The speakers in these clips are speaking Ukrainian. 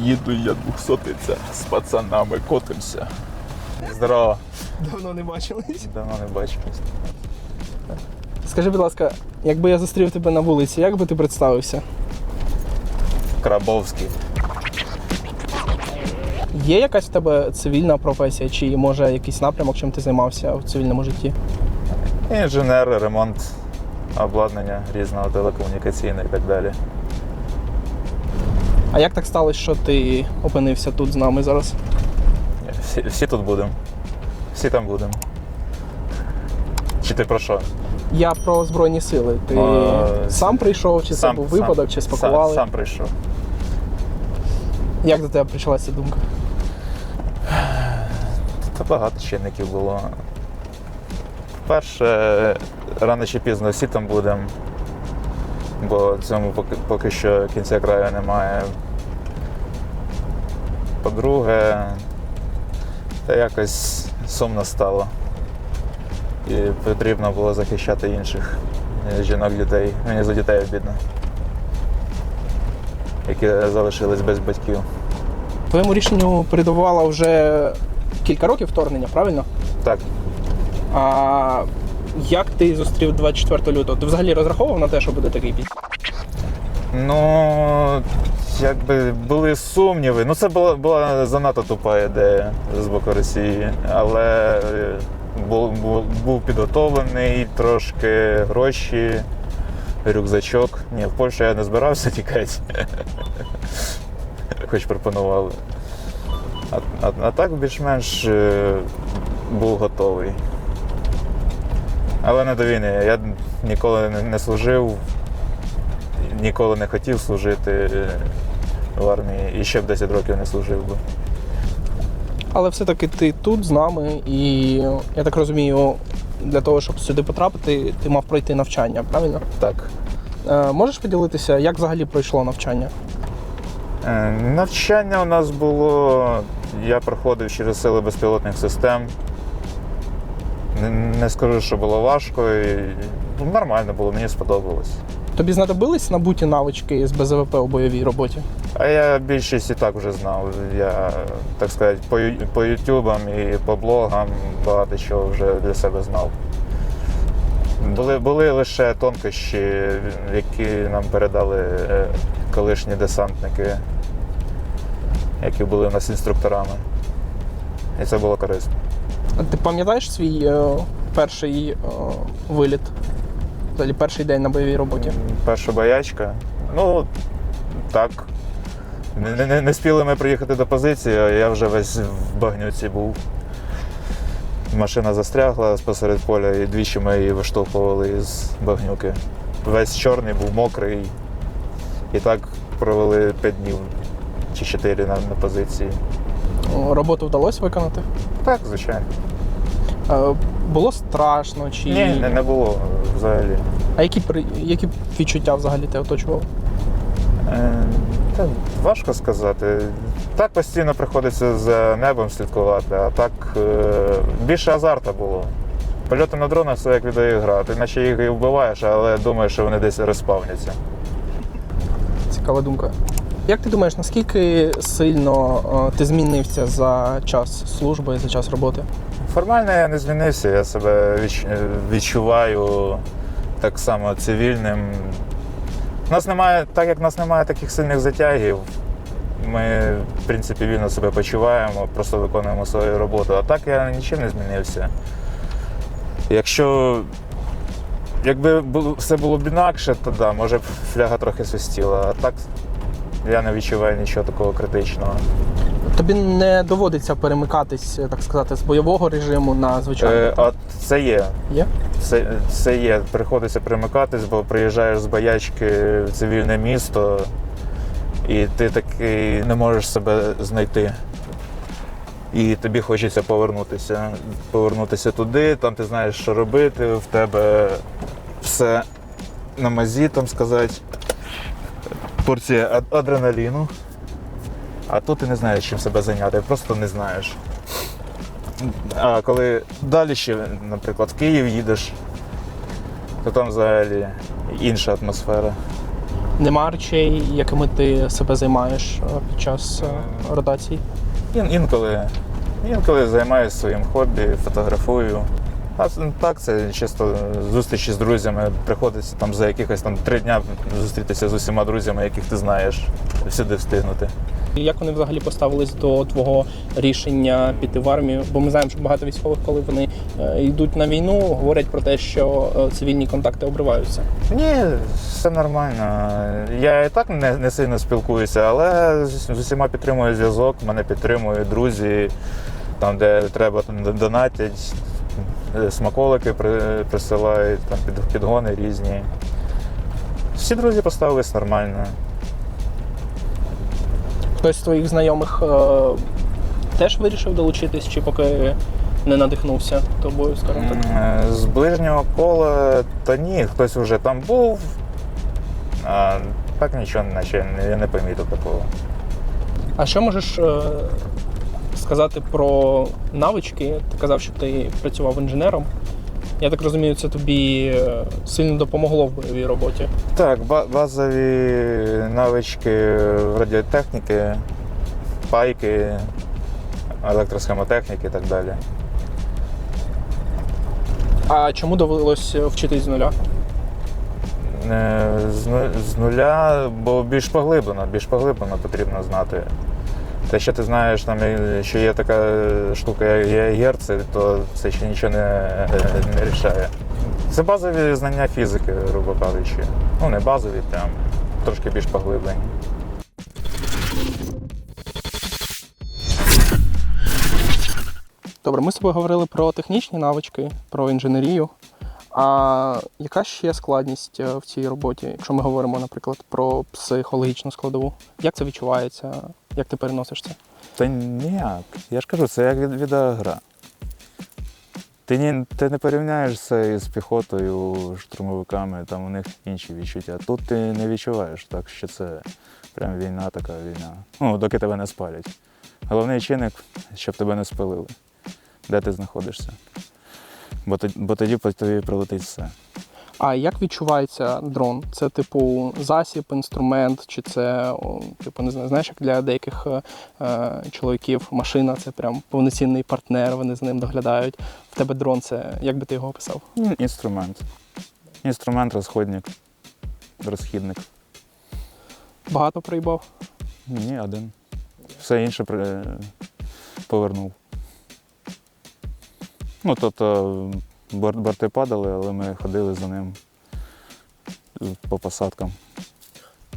Їду я двохсотиця з пацанами котимся. Здорово. Давно не бачились. Давно не бачились. Скажи, будь ласка, якби я зустрів тебе на вулиці, як би ти представився? Крабовський. Є якась в тебе цивільна професія, чи може якийсь напрямок, чим ти займався в цивільному житті? Інженер, ремонт обладнання різного телекомунікаційного і так далі. А як так сталося, що ти опинився тут з нами зараз? Всі, всі тут будемо. Всі там будемо. Чи ти про що? Я про Збройні сили. Ти Е, сам прийшов, чи це був випадок, чи спакували? Сам, сам прийшов. Як до тебе прийшла ця думка? Та багато чинників було. Перше, рано чи пізно всі там будемо, бо цьому поки, поки що кінця краю немає. По-друге, та якось сумно стало. І потрібно було захищати інших е, жінок, дітей. Мені за дітей обідно. Які залишились без батьків. Твоєму рішенню передувало вже кілька років вторгнення, правильно? Так, А як ти зустрів 24 лютого? Ти взагалі розраховував на те, що буде такий бій? Ну, якби були сумніви. Ну, це була, була занадто тупа ідея з боку Росії, але е, був, був, був підготовлений трошки гроші, рюкзачок. Ні, в Польщу я не збирався тікати. Хоч пропонували. А, а, а так більш-менш е, був готовий. Але не до війни. Я ніколи не, служив, ніколи не хотів служити в армії і ще б 10 років не служив би. Але все-таки ти тут з нами, і я так розумію, для того, щоб сюди потрапити, ти мав пройти навчання, правильно? Так. Е, можеш поділитися, як взагалі пройшло навчання? Е, Навчання у нас було. Я проходив через сили безпілотних систем. Не, не скажу, що було важко. І, ну, нормально було, мені сподобалось. Тобі знадобились набуті навички з БЗВП у бойовій роботі? А я більшість і так вже знав. Я, так сказати, по, по ютубам і по блогам багато чого вже для себе знав. Були, були лише тонкощі, які нам передали е, колишні десантники, які були у нас інструкторами. І це було корисно. А Ти пам'ятаєш свій е, перший е, виліт? Взагалі перший день на бойовій роботі? Перша боячка. Ну, так. Не, не, не спіли ми приїхати до позиції, а я вже весь в багнюці був. Машина застрягла посеред поля, і двічі ми її виштовхували з багнюки. Весь чорний був мокрий. І так провели 5 днів чи 4 на, на позиції. Роботу вдалося виконати? Так, звичайно. Е, було страшно чи. Ні, не, не було взагалі. А які, при- які відчуття взагалі те оточували? Е, Та важко сказати. Так постійно приходиться за небом слідкувати, а так е, більше азарта було. Польоти на дронах це як відеоігра. Ти наче їх і вбиваєш, але думаєш, що вони десь розпавняться. Цікава думка. Як ти думаєш, наскільки сильно е, ти змінився за час служби, за час роботи? Формально я не змінився, я себе е, відчуваю так само цивільним. У нас немає, так як в нас немає таких сильних затягів, ми, в принципі, вільно себе почуваємо, просто виконуємо свою роботу. А так я нічим не змінився. Якщо якби все було б інакше, то да, може б фляга трохи свистіла. А так я не відчуваю нічого такого критичного. Тобі не доводиться перемикатись, е, так сказати, з бойового режиму на звичайний. Е, от це є. Є? Це, це є. Приходиться примикатись, бо приїжджаєш з боячки в цивільне місто, і ти такий не можеш себе знайти. І тобі хочеться повернутися. Повернутися туди, там ти знаєш, що робити, в тебе все на мазі, там сказати. Порція ад- адреналіну. А тут ти не знаєш, чим себе зайняти, просто не знаєш. А коли далі ще, наприклад, в Київ їдеш, то там взагалі інша атмосфера. Нема речей, якими ти себе займаєш е, під час е, ротації? Ін, інколи, інколи займаюся своїм хобі, фотографую. А так, це чисто зустрічі з друзями. Приходиться там за якихось там три дня зустрітися з усіма друзями, яких ти знаєш, всюди встигнути. Як вони взагалі поставились до твого рішення піти в армію? Бо ми знаємо, що багато військових, коли вони е, йдуть на війну, говорять про те, що е, цивільні контакти обриваються. Ні, все нормально. Я і так не, не сильно спілкуюся, але з, усіма підтримую зв'язок, мене підтримують друзі, там, де треба, там донатять, е, смаколики при, присилають, там підгони різні. Всі друзі поставились нормально. Хтось з твоїх знайомих е, теж вирішив долучитись, чи поки не надихнувся тобою, скажімо так. Е, З ближнього кола та ні, хтось вже там був. А так нічого наче я не помітив такого. А що можеш е, сказати про навички? Ти казав, що ти працював інженером. Я так розумію, це тобі е, сильно допомогло в бойовій роботі. Так, базові навички радіотехніки, пайки, електросхемотехніки і так далі. А чому довелось вчитись з нуля? Е, з нуля, бо більш поглиблено, більш поглиблено потрібно знати. Те, що ти знаєш, там, е, що є така штука, як є герци, то це ще нічого не, не рішає. Це базові знання фізики, грубо кажучи. Ну, не базові, прям трошки більш поглиблені. Добре, ми з тобою говорили про технічні навички, про інженерію. А яка ще складність е, в цій роботі, якщо ми говоримо, наприклад, про психологічну складову? Як це відчувається? Як ти переносиш це? Та ніяк. Я ж кажу, це як від, відеогра. Ти, ні, ти не порівняєш це із піхотою, штурмовиками, там у них інші відчуття. Тут ти не відчуваєш, так що це прям війна така війна. Ну, доки тебе не спалять. Головний чинник, щоб тебе не спалили. Де ти знаходишся? Бо, бо тоді по тобі прилетить все. А як відчувається дрон? Це типу засіб, інструмент, чи це, типу, не знаю, знаєш, як для деяких е, е, чоловіків машина це прям повноцінний партнер, вони за ним доглядають. В тебе дрон це як би ти його описав? Ну, Інструмент. Інструмент, розходник, розхідник. Багато проїбав? Ні, один. Все інше при... повернув. Ну, тобто борти падали, але ми ходили за ним по посадкам.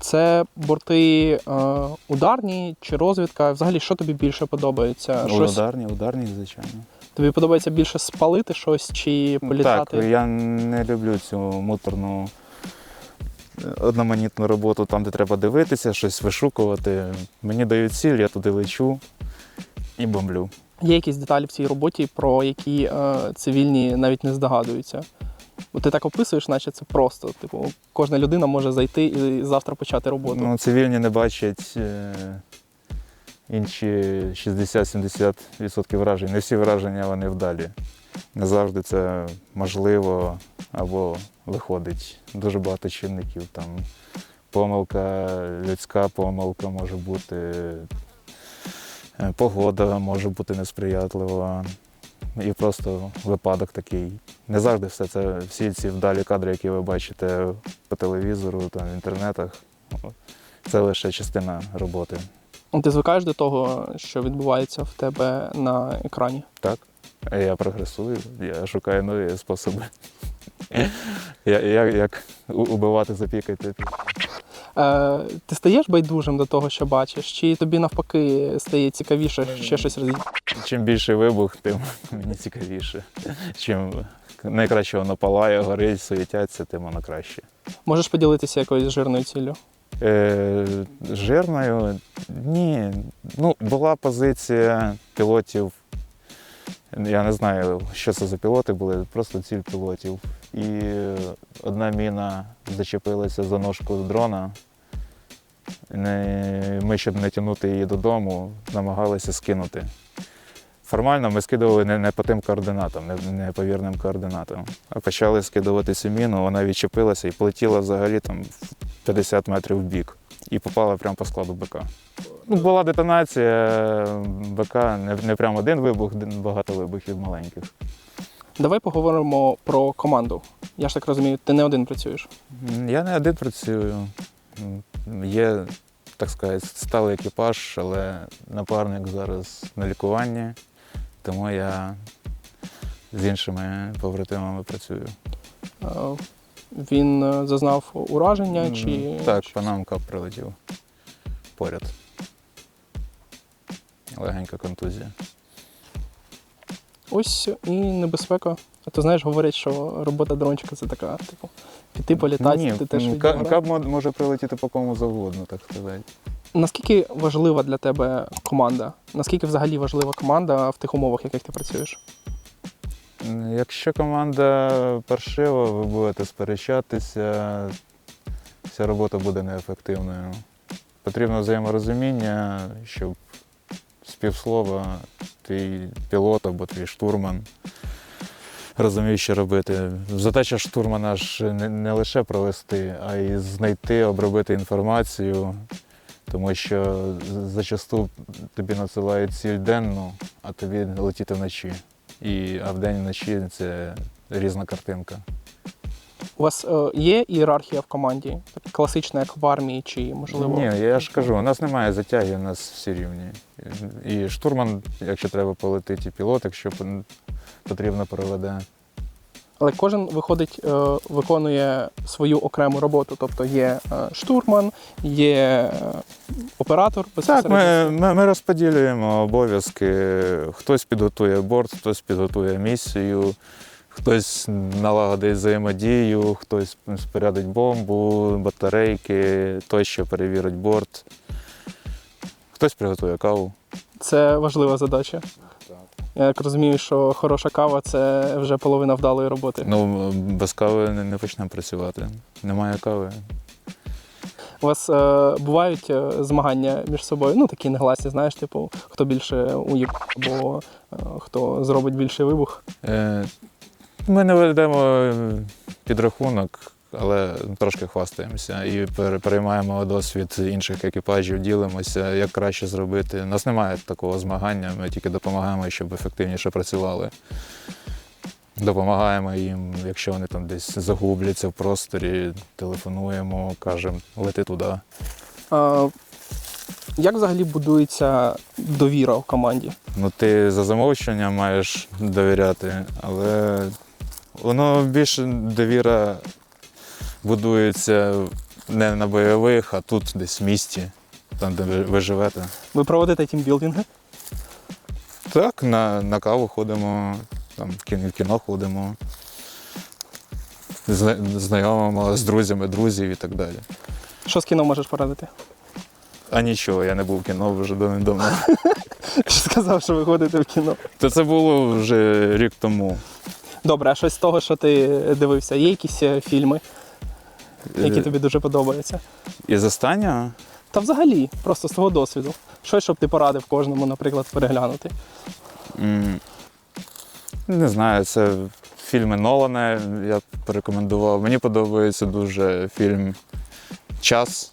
Це борти е, ударні чи розвідка? Взагалі, що тобі більше подобається? Щось Ударні, ударні, звичайно. тобі подобається більше спалити щось чи Так, я не люблю цю муторну одноманітну роботу, там, де треба дивитися, щось вишукувати. Мені дають ціль, я туди лечу і бомблю. Є якісь деталі в цій роботі, про які е, цивільні навіть не здогадуються. Бо ти так описуєш, наче це просто. Типу, кожна людина може зайти і завтра почати роботу. Ну, цивільні не бачать е, інші 60-70% вражень. Не всі враження вони вдалі. Не завжди це можливо або виходить. Дуже багато чинників. Там помилка, людська помилка може бути, погода може бути несприятлива. І просто випадок такий. Не завжди все це, всі ці вдалі кадри, які ви бачите по телевізору, там, в інтернетах, це лише частина роботи. Ти звикаєш до того, що відбувається в тебе на екрані. Так? Я прогресую, я шукаю нові способи. Як, як убивати, запікати. Е, ти стаєш байдужим до того, що бачиш, чи тобі навпаки стає цікавіше ще щось розібрати? Чим більший вибух, тим мені цікавіше. Чим найкраще воно палає, горить, суетяться, тим воно краще. Можеш поділитися якоюсь жирною ціллю? Е, жирною? Ні. Ну, була позиція пілотів. Я не знаю, що це за пілоти були, просто ціль пілотів. І одна міна зачепилася за ножку дрона. Не, ми, щоб не тягнути її додому, намагалися скинути. Формально ми скидували не, не по тим координатам, не, не по вірним координатам. А почали скидувати цю міну, вона відчепилася і полетіла взагалі там в 50 метрів в бік і попала прямо по складу БК. Ну, була детонація БК, не, не прямо один вибух, багато вибухів маленьких. Давай поговоримо про команду. Я ж так розумію, ти не один працюєш. Я не один працюю. Є, так сказати, сталий екіпаж, але напарник зараз на лікуванні, тому я з іншими побратимами працюю. Він е, зазнав ураження чи Так, чи- по нам кап прилетів поряд. Легенька контузія. ось і небезпека. А ти знаєш, говорять, що робота дрончика це така, типу, піти політати, Ні, ти теж м, від ка- нього кап мо- може прилетіти по кому завгодно, так сказати. Наскільки важлива для тебе команда? Наскільки взагалі важлива команда в тих умовах, в яких ти працюєш? М, Якщо команда паршива, ви будете сперечатися, вся робота буде неефективною. Потрібно взаєморозуміння, щоб з півслова твій пілот або твій штурман розумів, що робити. Задача штурмана ж не, лише провести, а й знайти, обробити інформацію, тому що зачасту тобі надсилають ціль денну, а тобі летіти вночі. І, а вдень і вночі це різна картинка. У вас е, є ієрархія в команді? Так, класична, як в армії, чи можливо? Ні, я ж кажу, у нас немає затяги, у нас всі рівні. І штурман, якщо треба полетить, і пілот, якщо потрібно, проведе. Але кожен виходить, е, виконує свою окрему роботу. Тобто є е, штурман, є е, оператор Так, ми, ми, ми розподілюємо обов'язки. Хтось підготує борт, хтось підготує місію, хтось налагодить взаємодію, хтось спорядить бомбу, батарейки, тощо перевірить борт. Хтось приготує каву. Це важлива задача. Я так розумію, що хороша кава це вже половина вдалої роботи. Ну, без кави не, не почнемо працювати. Немає кави. У вас е, бувають е, змагання між собою, ну такі негласні, знаєш, типу, хто більше уїб, або е, хто зробить більший вибух. Е, Ми не ведемо е, підрахунок, але трошки хвастаємося і переймаємо досвід інших екіпажів, ділимося, як краще зробити. У нас немає такого змагання, ми тільки допомагаємо, щоб ефективніше працювали. Допомагаємо їм, якщо вони там десь загубляться в просторі, телефонуємо, кажемо, лети туди. Як взагалі будується довіра в команді? Ну, ти за замовчуванням маєш довіряти, але воно більше довіра будується не на бойових, а тут десь в місті, там, де ви, живете. Ви проводите тімбілдинги? Так, на, на каву ходимо, там, в кіно, ходимо, знайомимо з друзями друзів і так далі. Що з кіно можеш порадити? А нічого, я не був в кіно вже давно. Ти ж сказав, що ви ходите в кіно. Та це було вже рік тому. Добре, а щось з того, що ти дивився, є якісь е, фільми, які Е, тобі дуже подобаються? Із останнього Та взагалі, просто з твого досвіду. Щось, щоб ти порадив кожному, наприклад, переглянути. М, Не знаю, це фільми Нолана я порекомендував. Мені подобається дуже фільм Час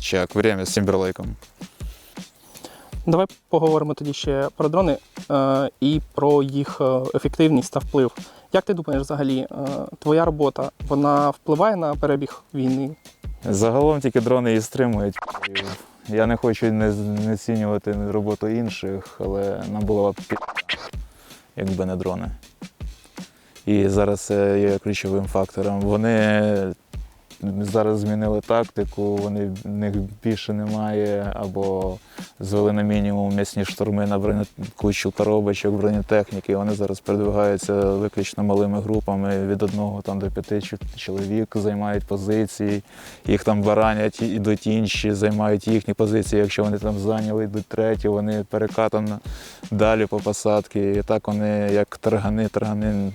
чи як з Тімберлейком. Давай поговоримо тоді ще про дрони е, і про їх е, ефективність та вплив. Як ти думаєш, взагалі, е, твоя робота вона впливає на перебіг війни? Загалом тільки дрони її стримують. Я не хочу не знецінювати роботу інших, але нам було б якби не дрони. І зараз це є ключовим фактором. Вони зараз змінили тактику, вони в них більше немає, або звели на мінімум м'ясні штурми на броня... кучу коробочок, бронетехніки. Вони зараз передвигаються виключно малими групами від одного там, до п'яти чоловік, займають позиції, їх там баранять, ідуть інші, займають їхні позиції. Якщо вони там зайняли, йдуть треті, вони перекатом далі по посадці. І так вони як таргани, таргани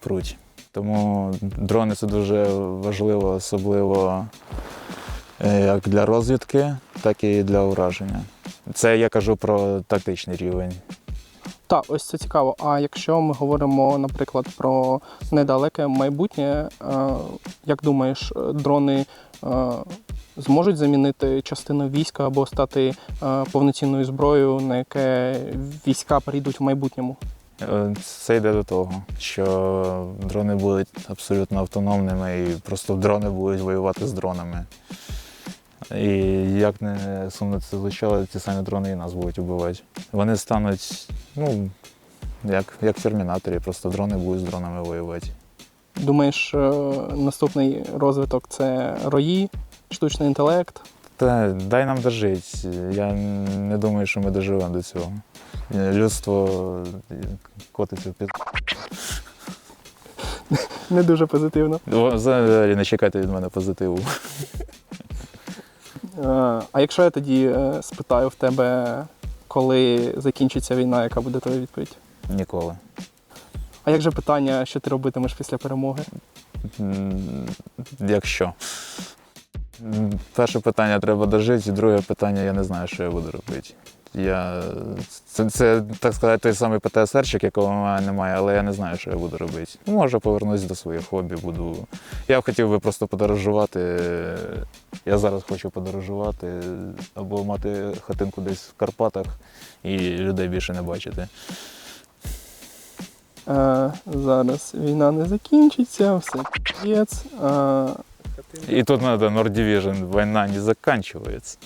пруть. Тому дрони це дуже важливо, особливо е, як для розвідки, так і для ураження. Це я кажу про тактичний рівень. Так, ось це цікаво. А якщо ми говоримо, наприклад, про недалеке майбутнє, е, як думаєш, дрони е, зможуть замінити частину війська або стати повноцінною зброєю, на яке війська перейдуть в майбутньому? Це йде до того, що дрони будуть абсолютно автономними і просто дрони будуть воювати з дронами. І як не сумно це звучало, ті самі дрони і нас будуть вбивати. Вони стануть, ну, як, як в термінаторі, просто дрони будуть з дронами воювати. Думаєш, е, наступний розвиток це рої, штучний інтелект? Та дай нам дожити. Я не думаю, що ми доживемо до цього. Людство котиться в під. Не дуже позитивно. Взагалі не чекайте від мене позитиву. Е, А якщо я тоді е, спитаю в тебе, коли закінчиться війна, яка буде твоя відповідь? Ніколи. А як же питання, що ти робитимеш після перемоги? Якщо. Перше питання треба дожити, друге питання я не знаю, що я буду робити. Я... Це, це, так сказати, той самий ПТСРчик, якого немає, але я не знаю, що я буду робити. Ну, Може, повернусь до своїх хобі, буду. Я б хотів би просто подорожувати. Я зараз хочу подорожувати або мати хатинку десь в Карпатах і людей більше не бачити. Е, зараз війна не закінчиться, все п'єць. І тут надо Nord Division, война не закінчується.